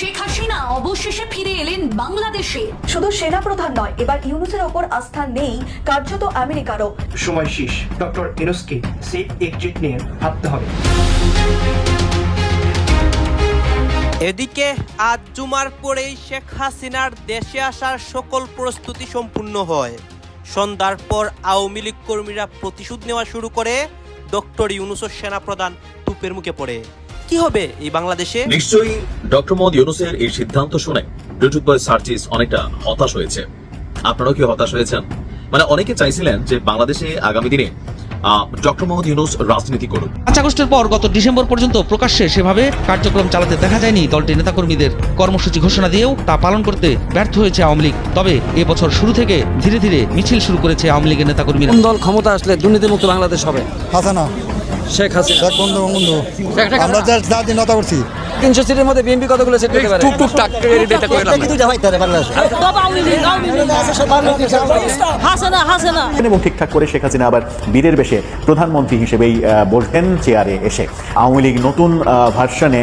শেখ হাসিনা অবশেষে ফিরে এলেন বাংলাদেশে। শুধু সেনাপ্রধান নয় এবার ইউনুসের ওপর আস্থা নেই কার্যত আমেরিকারও। সময় শেষ। ডক্টর সেফ এক্সিট নিয়ে ভাবতে হবে। এদিকে আজ জুমার পরেই শেখ হাসিনার দেশে আসার সকল প্রস্তুতি সম্পূর্ণ হয়। সন্ধ্যার পর আওয়ামী লীগ কর্মীরা প্রতিশোধ নেওয়া শুরু করে। ডক্টর ইউনুসের সেনাপ্রধান তুপের মুখে পড়ে। কি হবে এই বাংলাদেশে? নিশ্চয়ই ডক্টর মোহাম্মদ ইউনুসের এই সিদ্ধান্ত শুনে ইউটিউব বয় সার্চিস অনেকটা হতাশ হয়েছে। আপনারাও কি হতাশ হয়েছেন? মানে অনেকে চাইছিলেন যে বাংলাদেশে আগামী দিনে ডক্টর মোহাম্মদ ইউনুস রাজনীতি করুক। পাঁচ আগস্টের পর গত ডিসেম্বর পর্যন্ত প্রকাশ্যে সেভাবে কার্যক্রম চালাতে দেখা যায়নি দলটির নেতাকর্মীদের। কর্মসূচি ঘোষণা দিয়েও তা পালন করতে ব্যর্থ হয়েছে আওয়ামী লীগ। তবে এবছর শুরু থেকে ধীরে ধীরে মিছিল শুরু করেছে আওয়ামী লীগের নেতাকর্মীরা। দল ক্ষমতা আসলে দুর্নীতিমুক্ত বাংলাদেশ হবে? হাসানা। শেখ হাসিনা। শেখ বন্ধু বন্ধু আমরা যা যা দিন নতা করছি। তিনশো সিটের মধ্যে বিএনপি কতগুলো সিট পেতে পারে? টুকটুক হাসানা হাসানা। এবং ঠিকঠাক করে শেখ হাসিনা আবার বীরের বেশে প্রধানমন্ত্রী হিসেবেই বসবেন চেয়ারে এসে। আওয়ামী লীগ নতুন ভার্সনে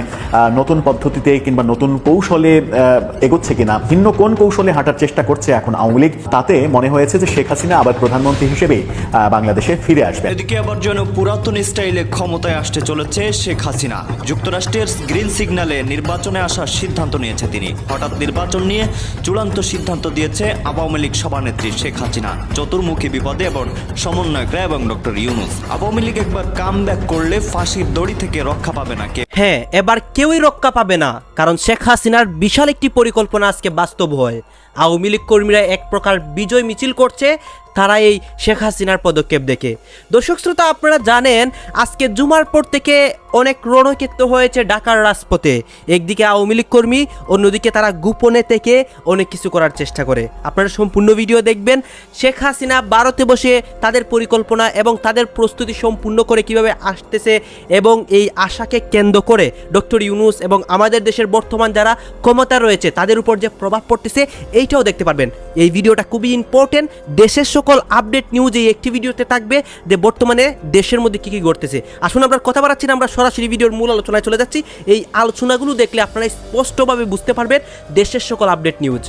নতুন পদ্ধতিতে কিংবা নতুন কৌশলে আহ, এগোচ্ছে কিনা ভিন্ন কোন কৌশলে হাঁটার চেষ্টা করছে এখন আওয়ামী লীগ তাতে মনে হয়েছে যে শেখ হাসিনা আবার প্রধানমন্ত্রী হিসেবেই আহ, বাংলাদেশে ফিরে আসবে এদিকে আবার যেন পুরাতন স্টাইলে ক্ষমতায় আসতে চলেছে শেখ হাসিনা। যুক্তরাষ্ট্রের গ্রিন সিগন্যালে নির্বাচনে আসার সিদ্ধান্ত নিয়েছে তিনি। হঠাৎ নির্বাচন নিয়ে চূড়ান্ত সিদ্ধান্ত দিয়েছে আওয়ামী লীগ সভানেত্রী শেখ হাসিনা। চতুর্মুখী বিপদে এবং সমন্বয়করা এবং ডক্টর ইউনুস। আওয়ামী লীগ একবার কাম করলে ফাঁসির দড়ি থেকে রক্ষা পাবে না কে? হ্যাঁ এবার কেউই রক্ষা পাবে না, কারণ শেখ হাসিনার বিশাল একটি পরিকল্পনা আজকে বাস্তব হয়। আওয়ামী লীগ কর্মীরা এক প্রকার বিজয় মিছিল করছে তারা এই শেখ হাসিনার পদক্ষেপ দেখে। দর্শক শ্রোতা, আপনারা জানেন, আজকে জুমার পর থেকে অনেক রণক্ষেত্র হয়েছে ঢাকার রাজপথে। একদিকে আওয়ামী লীগ কর্মী, অন্যদিকে তারা গোপনে থেকে অনেক কিছু করার চেষ্টা করে। আপনারা সম্পূর্ণ ভিডিও দেখবেন। শেখ হাসিনা ভারতে বসে তাদের পরিকল্পনা এবং তাদের প্রস্তুতি সম্পূর্ণ করে কীভাবে আসতেছে এবং এই আশাকে কেন্দ্র করে ডক্টর ইউনুস এবং আমাদের দেশের বর্তমান যারা ক্ষমতা রয়েছে, তাদের উপর যে প্রভাব পড়তেছে, এইটাও দেখতে পারবেন। এই ভিডিওটা খুবই ইম্পর্টেন্ট দেশের সকল আপডেট নিউজ এই একটি ভিডিওতে থাকবে যে বর্তমানে দেশের মধ্যে কী কী ঘটতেছে। আসুন আমরা কথা বাড়াচ্ছি না, আমরা সরাসরি ভিডিওর মূল আলোচনায় চলে যাচ্ছি। এই আলোচনাগুলো দেখলে আপনারা স্পষ্টভাবে বুঝতে পারবেন দেশের সকল আপডেট নিউজ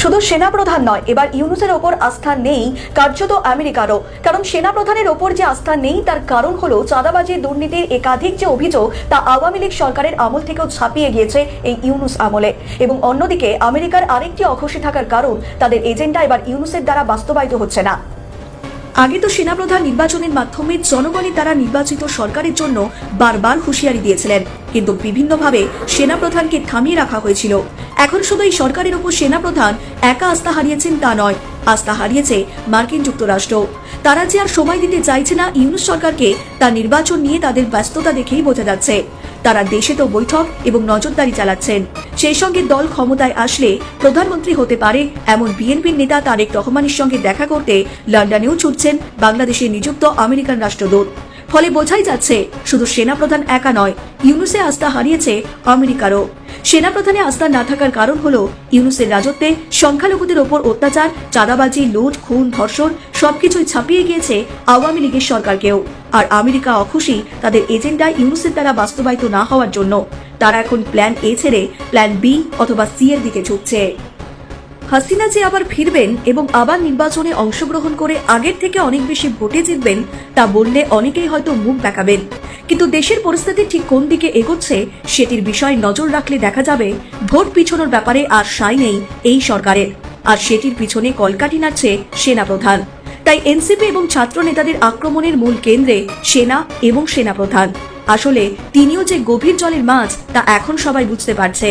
শুধু সেনাপ্রধান নয়, এবার ইউনুসের ওপর আস্থা নেই কার্যত আমেরিকারও। কারণ সেনাপ্রধানের ওপর যে আস্থা নেই, তার কারণ হলো চাঁদাবাজি, দুর্নীতির একাধিক যে অভিযোগ, তা আওয়ামী লীগ সরকারের আমল থেকেও ছাপিয়ে গিয়েছে এই ইউনুস আমলে। এবং অন্যদিকে আমেরিকার আরেকটি অখুশি থাকার কারণ, তাদের এজেন্ডা এবার ইউনুসের দ্বারা বাস্তবায়িত হচ্ছে না। আগে তো সেনাপ্রধান নির্বাচনের মাধ্যমে জনগণই তারা নির্বাচিত সরকারের জন্য বারবার হুঁশিয়ারি দিয়েছিলেন। কিন্তু বিভিন্নভাবে সেনাপ্রধানকে থামিয়ে রাখা হয়েছিল। এখন শুধু এই সরকারের ওপর সেনাপ্রধান একা আস্থা হারিয়েছেন তা নয়, আস্থা হারিয়েছে মার্কিন যুক্তরাষ্ট্র। তারা যে আর সময় দিতে চাইছে না, ইউনুস সরকারকে তার নির্বাচন নিয়ে তাদের ব্যস্ততা দেখেই বোঝা যাচ্ছে। তারা দেশে তো বৈঠক এবং নজরদারি চালাচ্ছেন। সেই সঙ্গে দল ক্ষমতায় আসলে প্রধানমন্ত্রী হতে পারে এমন বিএনপির নেতা তারেক রহমানের সঙ্গে দেখা করতে লন্ডনেও ছুটছেন বাংলাদেশে নিযুক্ত আমেরিকান রাষ্ট্রদূত। ফলে বোঝাই যাচ্ছে, শুধু সেনাপ্রধান একা নয়, ইউনুসে আস্থা হারিয়েছে আমেরিকারও। সেনাপ্রধানে আস্থা না থাকার কারণ হল ইউনুসের রাজত্বে সংখ্যালঘুদের ওপর অত্যাচার, চাঁদাবাজি, লুট, খুন, ধর্ষণ, সবকিছুই ছাপিয়ে গিয়েছে আওয়ামী লীগের সরকারকেও। আর আমেরিকা অখুশি তাদের এজেন্ডা ইউনুসের দ্বারা বাস্তবায়িত না হওয়ার জন্য। তারা এখন প্ল্যান এ ছেড়ে প্ল্যান বি অথবা সি এর দিকে ঝুঁকছে। হাসিনা যে আবার ফিরবেন এবং আবার নির্বাচনে অংশগ্রহণ করে আগের থেকে অনেক বেশি ভোটে জিতবেন, তা বললে অনেকেই হয়তো মুখ দেখাবেন। কিন্তু দেশের পরিস্থিতি ঠিক কোন দিকে এগোচ্ছে, সেটির বিষয়ে নজর রাখলে দেখা যাবে, ভোট পিছনোর ব্যাপারে আর সাই নেই এই সরকারের। আর সেটির পিছনে কলকাঠি নাড়ছে সেনাপ্রধান। তাই এনসিপি এবং ছাত্র নেতাদের আক্রমণের মূল কেন্দ্রে সেনা এবং সেনাপ্রধান। আসলে তিনিও যে গভীর জলের মাছ, তা এখন সবাই বুঝতে পারছে।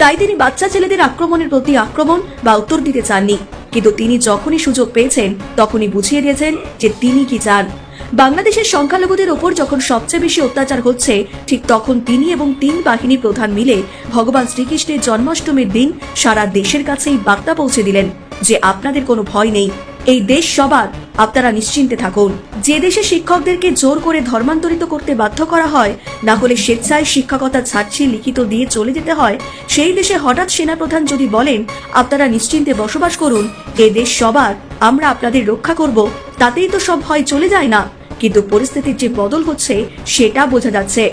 তাই তিনি বাচ্চা ছেলেদের আক্রমণের প্রতি আক্রমণ বা উত্তর দিতে চাননি। কিন্তু তিনি যখনই সুযোগ পেয়েছেন, তখনই বুঝিয়ে দিয়েছেন যে তিনি কি চান। বাংলাদেশের সংখ্যালঘুদের ওপর যখন সবচেয়ে বেশি অত্যাচার হচ্ছে, ঠিক তখন তিনি এবং তিন বাহিনী প্রধান মিলে ভগবান শ্রীকৃষ্ণের জন্মাষ্টমীর দিন সারা দেশের কাছেই বার্তা পৌঁছে দিলেন যে আপনাদের কোনো ভয় নেই। এই দেশ সবার। আপনারা নিশ্চিন্তে থাকুন। যে দেশে শিক্ষকদেরকে জোর করে ধর্মান্তরিত করতে বাধ্য করা হয়, না হলে স্বেচ্ছায় শিক্ষকতা ছাড়ছি, লিখিত দিয়ে চলে যেতে হয়, সেই দেশে হঠাৎ সেনাপ্রধান যদি বলেন, আপনারা নিশ্চিন্তে বসবাস করুন, এ দেশ সবার, আমরা আপনাদের রক্ষা করব, তাতেই তো সব ভয় চলে যায় না। কিন্তু পরিস্থিতির যে বদল হচ্ছে, সেটা বোঝা যাচ্ছে।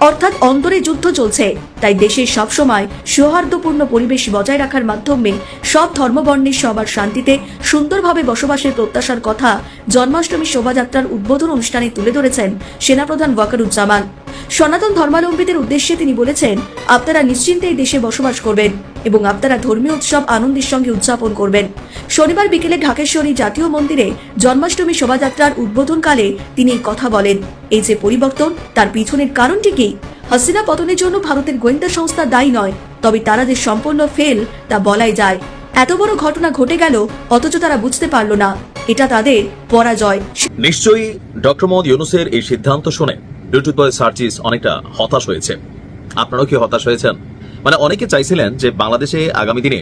অর্থাৎ অন্তরে যুদ্ধ চলছে, তাই দেশে সবসময় সৌহার্দ্যপূর্ণ পরিবেশ বজায় রাখার মাধ্যমে সব ধর্মবর্ণের সবার শান্তিতে সুন্দরভাবে বসবাসের প্রত্যাশার কথা জন্মাষ্টমী শোভাযাত্রার উদ্বোধন অনুষ্ঠানে তুলে ধরেছেন সেনাপ্রধান ওয়াকারুজ্জামান। সনাতন ধর্মাবলম্বীদের উদ্দেশ্যে তিনি বলেছেন, আপনারা নিশ্চিন্তে এই দেশে বসবাস করবেন। এবং আপনারা ধর্মীয় উৎসব আনন্দের সঙ্গে উদযাপন করবেন। শনিবার বিকেলে ঢাকেশ্বরী জাতীয় মন্দিরে জন্মাষ্টমী শোভাযাত্রার উদ্বোধনকালে তিনি কথা বলেন। এই যে পরিবর্তন, তার পিছনের কারণটি কি? হাসিনা পতনের জন্য ভারতের গোয়েন্দা সংস্থা দায়ী নয়, তবে তারা যে সম্পূর্ণ ফেল, তা বলাই যায়। এত বড় ঘটনা ঘটে গেল, অথচ তারা বুঝতে পারল না। এটা তাদের পরাজয়। নিশ্চয়ই ডক্টর মোহাম্মদ ইউনুসের এই সিদ্ধান্ত শুনে বয় সার্চিস অনেকটা হতাশ হয়েছে। আপনারাও কি হতাশ হয়েছেন? মানে অনেকে চাইছিলেন যে বাংলাদেশে আগামী দিনে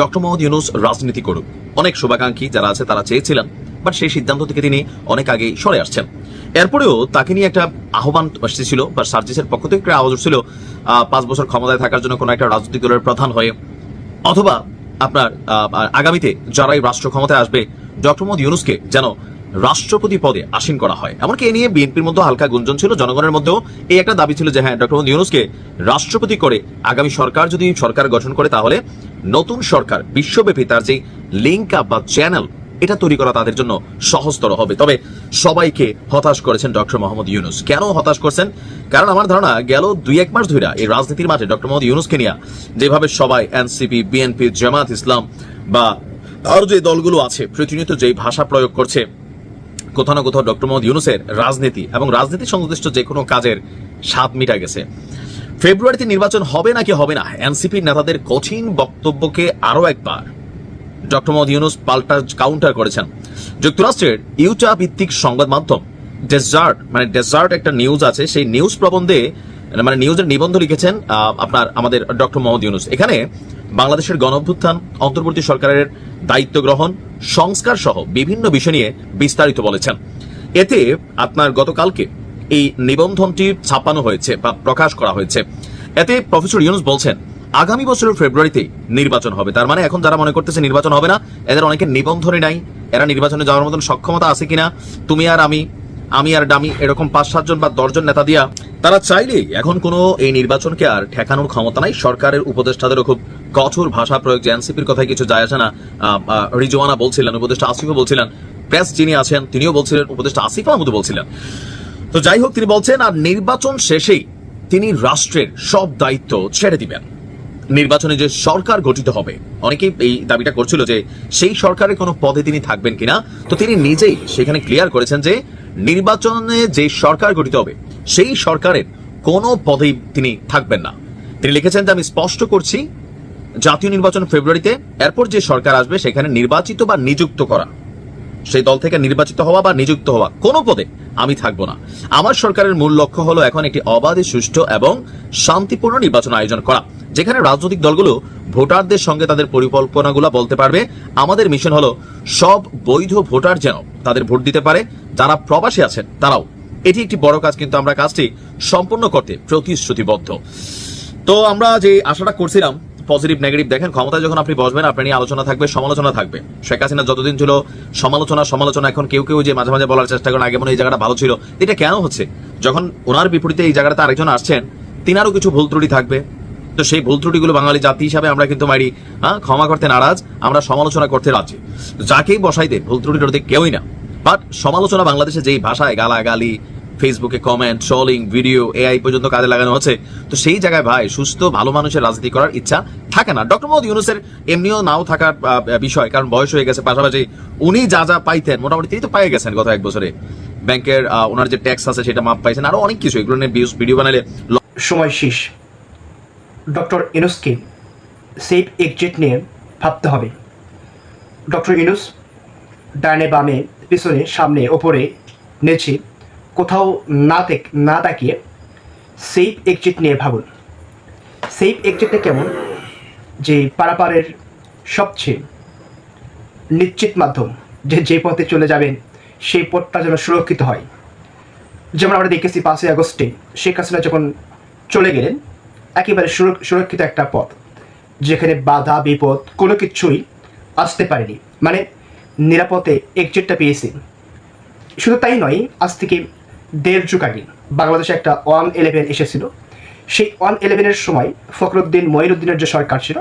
ডক্টর মোহাম্মদ ইউনুস রাজনীতি করুক। অনেক শুভাকাঙ্ক্ষী যারা আছে তারা চেয়েছিলেন, বাট সেই সিদ্ধান্ত থেকে তিনি অনেক আগেই সরে আসছেন। এরপরেও তাকে নিয়ে একটা আহ্বান এসেছিল বা সার্জিসের পক্ষ থেকে একটা আওয়াজ ছিল পাঁচ বছর ক্ষমতায় থাকার জন্য কোনো একটা রাজনৈতিক দলের প্রধান হয়ে। অথবা আপনার আগামীতে যারাই রাষ্ট্র ক্ষমতায় আসবে, ডক্টর মোহাম্মদ ইউনুসকে যেন রাষ্ট্রপতি পদে আসীন করা হয়। এমনকি এ নিয়ে বিএনপির মধ্যে হালকা গুঞ্জন ছিল। জনগণের মধ্যেও এই একটা দাবি ছিল যে হ্যাঁ ডক্টর মোহাম্মদ ইউনুসকে রাষ্ট্রপতি করে আগামী সরকার যদি সরকার গঠন করে, তাহলে নতুন সরকার, বিশ্বব্যাপী তার যে লিঙ্ক আপ বা চ্যানেল এটা তৈরি করা তাদের জন্য সহজতর হবে। তবে সবাইকে হতাশ করেছেন ডক্টর মোহাম্মদ ইউনুস। কেন হতাশ করছেন? কারণ আমার ধারণা, গেল দুই এক মাস ধরে এই রাজনীতির মাঠে ডক্টর মোহাম্মদ ইউনুসকে নিয়ে যেভাবে সবাই, এনসিপি, বিএনপি জামাত ইসলাম বা আরও যে দলগুলো আছে, প্রতিনিয়ত যেই ভাষা প্রয়োগ করছে কোথাও না কোথাও ডক্টর মোহাম্মদ ইউনুসের রাজনীতি এবং রাজনীতি সংশ্লিষ্ট যে কোনো কাজের স্বাদ মিটা গেছে। ফেব্রুয়ারিতে নির্বাচন হবে নাকি হবে না? এনসিপির নেতাদের কঠিন বক্তব্যকে আরও একবার ডক্টর মোহাম্মদ ইউনুস পাল্টা কাউন্টার করেছেন। যুক্তরাষ্ট্রের ইউটা ভিত্তিক সংবাদ মাধ্যম ডেজার্ট মানে ডেজার্ট একটা নিউজ আছে, সেই নিউজ প্রবন্ধে মানে নিউজের নিবন্ধ লিখেছেন আপনার, আমাদের ডক্টর মোহাম্মদ ইউনুস। এখানে বাংলাদেশের গণঅভ্যুত্থান, অন্তর্বর্তী সরকারের দায়িত্ব গ্রহণ, সংস্কার সহ বিভিন্ন বিষয় নিয়ে বিস্তারিত বলেছেন। এতে আপনার গতকালকে এই নিবন্ধনটি ছাপানো হয়েছে বা প্রকাশ করা হয়েছে। এতে প্রফেসর ইউনুস বলছেন, আগামী বছরের ফেব্রুয়ারিতে নির্বাচন হবে। তার মানে এখন যারা মনে করতেছে নির্বাচন হবে না, এদের অনেকের নিবন্ধনই নাই, এরা নির্বাচনে যাওয়ার মতন সক্ষমতা আছে কিনা, তুমি আর আমি আমি আর ডামি এরকম পাঁচ সাতজন বা দশজন নেতা দিয়া, তারা চাইলেই এখন কোনো এই নির্বাচনকে আর ঠেকানোর ক্ষমতা নাই। সরকারের উপদেষ্টাদেরও খুব কঠোর ভাষা প্রয়োগ যে এনসিপির কথায় কিছু যায় আসে না। রিজওয়ানা বলছিলেন, উপদেষ্টা আসিফও বলছিলেন, প্রেস যিনি আছেন, তিনিও বলছিলেন, উপদেষ্টা আসিফ মাহমুদ বলছিলেন। তো যাই হোক, তিনি বলছেন, আর নির্বাচন শেষেই তিনি রাষ্ট্রের সব দায়িত্ব ছেড়ে দিবেন। নির্বাচনে যে সরকার গঠিত হবে। অনেকেই এই দাবিটা করছিল যে, সেই সরকারের কোনো পদে তিনি থাকবেন কিনা? তো তিনি নিজেই সেখানে ক্লিয়ার করেছেন যে নির্বাচনে যে সরকার গঠিত হবে, সেই সরকারের কোনো পদেই তিনি থাকবেন না। তিনি লিখেছেন যে, আমি স্পষ্ট করছি, জাতীয় নির্বাচন ফেব্রুয়ারিতে এরপর যে সরকার আসবে, সেখানে নির্বাচিত বা নিযুক্ত করা। সেই দল থেকে নির্বাচিত হওয়া বা নিযুক্ত হওয়া কোনো পদে আমি থাকব না। আমার সরকারের মূল লক্ষ্য হলো এখন একটি অবাধে, সুষ্ঠু এবং শান্তিপূর্ণ নির্বাচন আয়োজন করা, যেখানে রাজনৈতিক দলগুলো ভোটারদের সঙ্গে তাদের পরিকল্পনাগুলো বলতে পারবে। আমাদের মিশন হলো সব বৈধ ভোটার যেন তাদের ভোট দিতে পারে, যারা প্রবাসী আছেন তারাও। এটি একটি বড় কাজ, কিন্তু আমরা কাজটি সম্পূর্ণ করতে প্রতিশ্রুতিবদ্ধ। তো আমরা যে আশাটা করছিলাম পজিটিভ নেগেটিভ দেখেন, ক্ষমতায় যখন আপনি বসবেন, আপনার নিয়ে আলোচনা থাকবে, সমালোচনা থাকবে। শেখ হাসিনা যতদিন ছিল সমালোচনা সমালোচনা, এখন কেউ কেউ যে মাঝে মাঝে বলার চেষ্টা করেন, আগে মনে এই জায়গাটা ভালো ছিল। এটা কেন হচ্ছে? যখন ওনার বিপরীতে এই জায়গাটাতে আরেকজন আসছেন তিনারও কিছু ভুল ত্রুটি থাকবে। তো সেই ভুল ত্রুটিগুলো বাঙালি জাতি হিসাবে আমরা কিন্তু মারি। হ্যাঁ ক্ষমা করতে নারাজ, আমরা সমালোচনা করতে রাজি। যাকেই বসাই দে ভুল ত্রুটি কেউই না। বাট সমালোচনা বাংলাদেশে যেই ভাষায় গালাগালি ফেসবুকে কমেন্ট ট্রলিং ভিডিও এআই পর্যন্ত কাজে লাগানো হচ্ছে। তো সেই জায়গায় ভাই, সুস্থ, ভালো মানুষের রাজনীতি করার ইচ্ছা থাকে না। ডক্টর মোহাম্মদ ইউনুসের এমনিও নাও থাকার বিষয়, কারণ বয়স হয়ে গেছে। পাশাপাশি উনি যা যা পাইতেন, মোটামুটি তিনি তো পেয়ে গেছেন গত এক বছরে। ব্যাংকের ওনার যে ট্যাক্স আছে সেটা মাপ পাইছেন, আরও অনেক কিছু। এগুলো নিয়ে ভিডিও বানালে সময় শেষ। ডক্টর ইনুসকে সেফ এক্সিট নিয়ে ভাবতে হবে। ডক্টর ইনুস ডানে বামে, পিছনে, সামনে, ওপরে, নিচে কোথাও না না তাকিয়ে সেফ এক্সিট নিয়ে ভাবুন। সেফ এক্সিটটা কেমন? যে পারাপারের সবচেয়ে নিশ্চিত মাধ্যম যে যে পথে চলে যাবেন, সেই পথটা যেন সুরক্ষিত হয়। যেমন আমরা দেখেছি পাঁচই আগস্টে শেখ হাসিনা যখন চলে গেলেন, একেবারে সুর- সুরক্ষিত একটা পথ, যেখানে বাধা, বিপদ কোনো কিছুই আসতে পারেনি। মানে নিরাপদে এক্সিটটা পেয়েছি। শুধু তাই নয়, আজ থেকে দেড় যুগ আগে বাংলাদেশে একটা ওয়ান ইলেভেন এসেছিল। সেই ওয়ান ইলেভেনের সময় ফখরুদ্দিন, মঈনুদ্দিনের যে সরকার ছিল,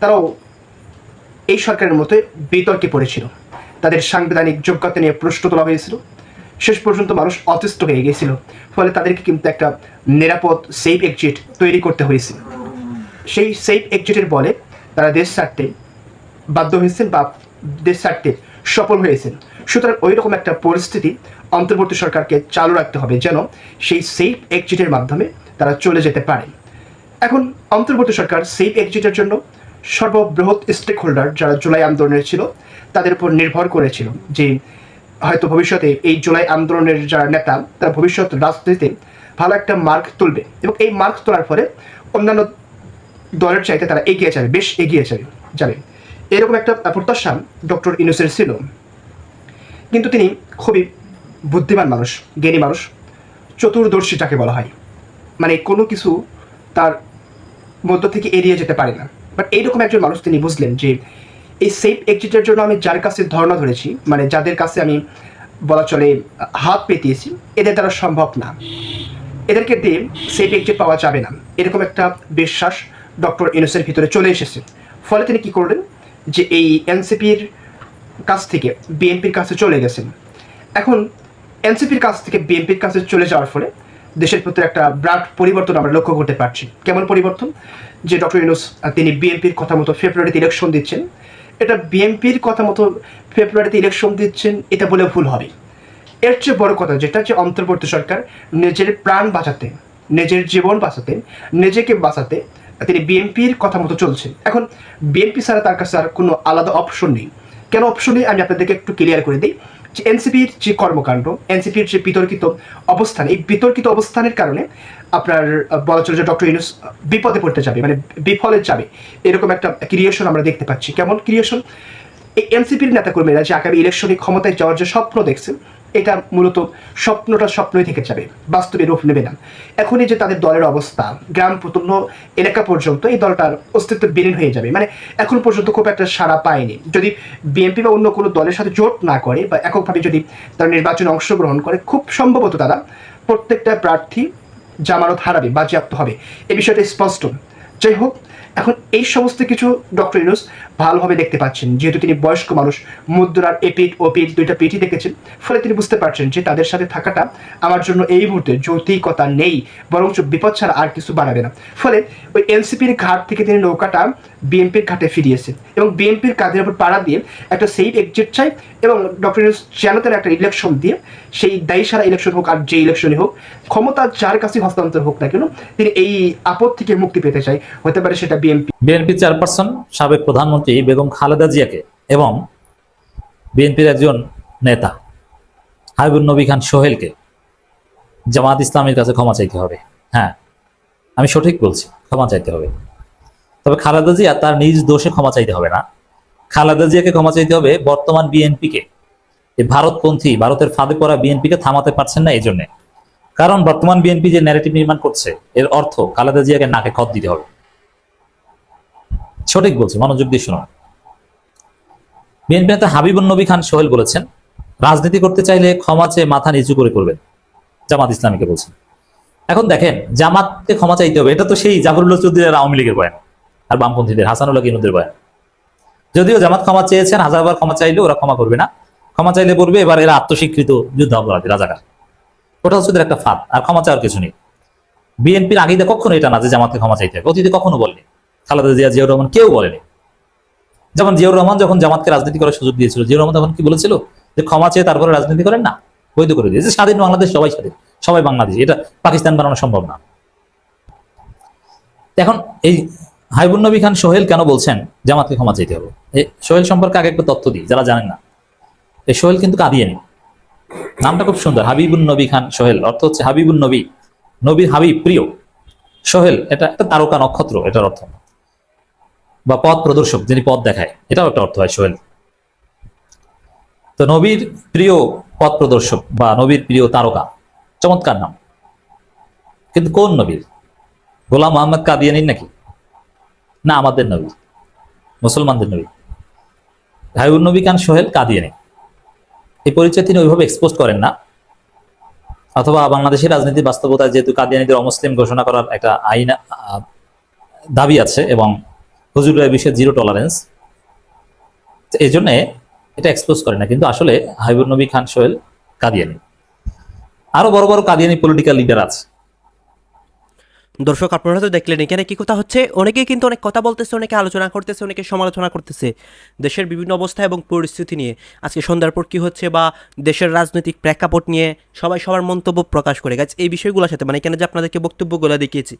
তারাও এই সরকারের মতো বিতর্কে পড়েছিল। তাদের সাংবিধানিক যোগ্যতা নিয়ে প্রশ্ন তোলা হয়েছিল। শেষ পর্যন্ত মানুষ অতিষ্ঠ হয়ে গিয়েছিল ফলে তাদেরকে কিন্তু একটা নিরাপদ সেফ এক্সিট তৈরি করতে হয়েছিল। সেই সেফ এক্সিটের বলে তারা দেশ ছাড়তে বাধ্য হয়েছেন বা দেশ ছাড়তে সফল হয়েছেন। সুতরাং ওই রকম একটা পরিস্থিতি অন্তর্বর্তী সরকারকে চালু রাখতে হবে যেন সেই সেফ এক্সিটের মাধ্যমে তারা চলে যেতে পারে। এখন অন্তর্বর্তী সরকার সেফ এক্সিটের জন্য সর্ববৃহৎ স্টেক হোল্ডার যারা জুলাই আন্দোলনের ছিল, তাদের উপর নির্ভর করেছিল যে হয়তো ভবিষ্যতে এই জুলাই আন্দোলনের যারা নেতা, তারা ভবিষ্যৎ রাজনীতিতে ভালো একটা মার্ক তুলবে এবং এই মার্ক তোলার ফলে অন্যান্য দলের চাইতে তারা এগিয়ে যাবে, বেশ এগিয়ে যাবে যাবে। এরকম একটা প্রত্যাশা ডক্টর ইনুসের ছিল। কিন্তু তিনি খুবই বুদ্ধিমান মানুষ, জ্ঞানী মানুষ, চতুর্দর্শী যাকে বলা হয়। মানে কোনো কিছু তার মধ্য থেকে এড়িয়ে যেতে পারে না। বাট এইরকম একজন মানুষ তিনি বুঝলেন যে এই সেফ এক্সিটের জন্য আমি যার কাছে ধর্ণা ধরেছি মানে যাদের কাছে আমি বলা চলে, হাত পেতিয়েছি এদের দ্বারা সম্ভব না। এদেরকে দিয়ে সেফ এক্সিট পাওয়া যাবে না। এরকম একটা বিশ্বাস ডক্টর ইনুসের ভিতরে চলে এসেছে। ফলে তিনি কি করলেন যে এই এনসিপির কাছ থেকে, বিএনপির কাছে চলে গেছেন। এখন এনসিপির কাছ থেকে বিএনপির কাছে চলে যাওয়ার ফলে দেশের প্রতি একটা ব্রাড পরিবর্তন আমরা লক্ষ্য করতে পারছি। কেমন পরিবর্তন? যে ডক্টর ইউনুস তিনি বিএনপির কথা মতো ফেব্রুয়ারিতে ইলেকশন দিচ্ছেন। এটা বিএনপির কথা মতো ফেব্রুয়ারিতে ইলেকশন দিচ্ছেন, এটা বলে ভুল হবে। এর চেয়ে বড় কথা যেটা যে অন্তর্বর্তী সরকার নিজের প্রাণ বাঁচাতে, নিজের জীবন বাঁচাতে, নিজেকে বাঁচাতে তিনি বিএনপির কথা মতো চলছেন। এখন বিএনপি ছাড়া তার কাছে আর কোনো আলাদা অপশন নেই। কেন অপশন নেই? আমি আপনাদেরকে একটু ক্লিয়ার করে দিই। এনসিপির যে কর্মকাণ্ড এনসিপির যে বিতর্কিত অবস্থান, এই বিতর্কিত অবস্থানের কারণে আপনার বলা চলে যে ডক্টর ইউনুস বিপদে পড়তে যাবে মানে বিফলে যাবে। এরকম একটা ক্রিয়েশন আমরা দেখতে পাচ্ছি। কেমন ক্রিয়েশন এই এনসিপির নেতাকর্মীরা যে আগামী ইলেকশনে ক্ষমতায় যাওয়ার যে স্বপ্ন দেখছেন এটা মূলত স্বপ্নটা স্বপ্নই থেকে যাবে, বাস্তবে রূপ নেবে না। এখনই যে তাদের দলের অবস্থা, গ্রাম প্রতন্য এলাকা পর্যন্ত এই দলটার অস্তিত্ব বিলীন হয়ে যাবে। মানে এখন পর্যন্ত খুব একটা সাড়া পায়নি। যদি বিএনপি বা অন্য কোনো দলের সাথে জোট না করে বা এককভাবে যদি তারা নির্বাচনে অংশগ্রহণ করে, খুব সম্ভবত তারা প্রত্যেকটা প্রার্থী জামানত হারাবে, বাজেয়াপ্ত হবে। এ বিষয়টা স্পষ্ট। যাই হোক এখন এই সমস্ত কিছু ডক্টর ইউনুস ভালোভাবে দেখতে পাচ্ছেন। যেহেতু তিনি বয়স্ক মানুষ, মুদ্রার এপিট ও পিঠ দুইটা পিঠই দেখেছেন। ফলে তিনি বুঝতে পারছেন যে তাদের সাথে থাকাটা আমার জন্য এই মুহূর্তে যৌতিকতা নেই, বরঞ্চ বিপদ ছাড়া আর কিছু বাড়াবে না। ফলে ওই এনসিপির ঘাট থেকে তিনি নৌকাটা বিএনপির ঘাটে ফিরিয়েছেন এবং বিএনপির কাঁধের উপর পাড়া দিয়ে একটা সেফ এক্সিট চাই এবং ডক্টর ইউনুস যেন তার একটা ইলেকশন দিয়ে, সেই দায়ী সারা ইলেকশন হোক আর যে ইলেকশনই হোক, ক্ষমতা যার কাছে হস্তান্তর হোক না কেন, তিনি এই আপদ থেকে মুক্তি পেতে চাই। হতে পারে সেটা বিএনপি বিএনপি চেয়ারপারসন সাবেক প্রধানমন্ত্রী বেগম খালেদা জিয়াকে এবং বিএনপির একজন নেতা হাবিবুল নবী খান সোহেলকে। জামাত ইসলামের কাছে ক্ষমা চাইতে হবে। হ্যাঁ আমি সঠিক বলছি, ক্ষমা চাইতে হবে। তবে খালেদা জিয়া তার নিজ দোষে ক্ষমা চাইতে হবে না। খালেদা জিয়াকে ক্ষমা চাইতে হবে বর্তমান বিএনপিকে। এই ভারতপন্থী, ভারতের ফাঁদে পড়া বিএনপিকে থামাতে পারছেন না এই জন্যে কারণ বর্তমান বিএনপি যে ন্যারেটিভ নির্মাণ করছে, এর অর্থ খালেদা জিয়াকে নাকে খত দিতে হবে। সঠিক বলছি, মনোযোগ দিয়ে শুনুন। বিএনপি নেতা হাবিবুল নবী খান সোহেল বলেছেন, রাজনীতি করতে চাইলে ক্ষমা চেয়ে মাথা নিচু করে করবেন, জামাত ইসলামীকে বলছেন। এখন দেখেন, জামাতকে ক্ষমা চাইতে হবে, এটা তো সেই জাফরুল্লাহ চৌধুরীর আওয়ামী লীগের বয়ান আর বামপন্থীদের, হাসানুল্লাহ কিনুদের বয়ান। যদিও জামাত ক্ষমা চেয়েছেন হাজারবার ক্ষমা চাইলে ওরা ক্ষমা করবে না। ক্ষমা চাইলে বলবে, এবার এরা আত্মস্বীকৃত যুদ্ধ অপরাধী, রাজাকার। ওটা হচ্ছে একটা ফাঁদ, আর ক্ষমা চাওয়ার কিছু নেই। বিএনপির আগেই কখনো এটা না যে জামাতকে ক্ষমা চাইতে হবে, অতীতে কখনো বলেনি। খালেদা জিয়া, জিয়াউর রহমান কেউ বলেনি। যেমন জিয়াউর রহমান যখন জামাতকে রাজনীতি করার সুযোগ দিয়েছিল, জিয়াউর রহমান তখন কি বলেছিল? যে ক্ষমা চেয়ে তারপরে রাজনীতি করেন? না, বৈধ করে দিয়েছে। স্বাধীন বাংলাদেশ সবাই স্বাধীন, সবাই বাংলাদেশ। এটা পাকিস্তান বানানো সম্ভব না। এখন এই হাইবুল নবী খান সোহেল কেন বলছেন জামাতকে ক্ষমা চাইতে হবে? এই সোহেল সম্পর্কে আগে একটু তথ্য দিই, যারা জানেন না। এই সোহেল কিন্তু কাঁদিয়েনি। নামটা খুব সুন্দর হাবিবুল নবী খান সোহেল, অর্থ হচ্ছে হাবিবুল নবী, নবীর হাবিব প্রিয়। সোহেল, এটা একটা তারকা নক্ষত্র, এটার অর্থ। বা পথ প্রদর্শক যিনি পথ দেখায়, এটাও একটা অর্থ হয় সোহেল। তো নবীর প্রিয় পথ প্রদর্শক বা নবীর প্রিয় তারকা, চমৎকার নাম। কিন্তু কোন নবীর? গোলাম মোহাম্মদ কাদিয়ানির নাকি? না, আমাদের নবী, মুসলমানদের নবী। হাইবুল নবী খান সোহেল কাদিয়ানি। এই পরিচয় তিনি ওইভাবে এক্সপোজ করেন না। অথবা বাংলাদেশের রাজনীতির বাস্তবতায় যেহেতু কাদিয়ানিদের অমুসলিম ঘোষণা করার একটা আইন দাবি আছে এবং হুজুরের বিষয়ে জিরো টলারেন্স এই জন্যে এটা এক্সপোজ করে না, কিন্তু আসলে হাইবুর নবী খান সোহেল কাদিয়ানি। আরও বড় বড় কাদিয়ানি পলিটিক্যাল লিডার আছে। দর্শক, আপনারা তো দেখলেন এখানে কি কথা হচ্ছে। অনেকেই কিন্তু অনেক কথা বলতেছে, অনেকে আলোচনা করতেছে, অনেকে সমালোচনা করতেছে দেশের বিভিন্ন অবস্থা এবং পরিস্থিতি নিয়ে। আজকে সন্ধ্যার পর কী হচ্ছে বা দেশের রাজনৈতিক প্রেক্ষাপট নিয়ে সবাই সবার মন্তব্য প্রকাশ করে। গেছে এই বিষয়গুলোর সাথে মানে এখানে যে আপনাদেরকে বক্তব্যগুলো দেখিয়েছি,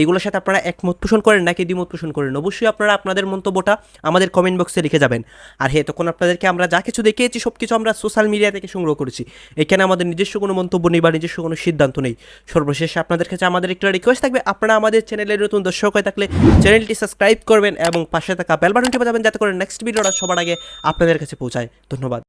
এইগুলোর সাথে আপনারা একমত পোষণ করেন নাকি দ্বিমত পোষণ করেন? অবশ্যই আপনারা আপনাদের মন্তব্যটা আমাদের কমেন্ট বক্সে লিখে যাবেন। আর হ্যাঁ তখন আপনাদেরকে আমরা যা কিছু দেখিয়েছি সব কিছু আমরা সোশ্যাল মিডিয়া থেকে সংগ্রহ করেছি। এখানে আমাদের নিজস্ব কোনো মন্তব্য নেই বা নিজস্ব কোনো সিদ্ধান্ত নেই। সর্বশেষে আপনাদের কাছে আমাদের একটা রিকোয়েস্ট থাকবে আপনারা আমাদের চ্যানেলের নতুন দর্শক হয়ে থাকলে চ্যানেলটি সাবস্ক্রাইব করবেন এবং পাশে থাকা বেল বাটনটি বাজাবেন যাতে করে নেক্সট ভিডিওটা সবার আগে আপনাদের কাছে পৌঁছায়। ধন্যবাদ।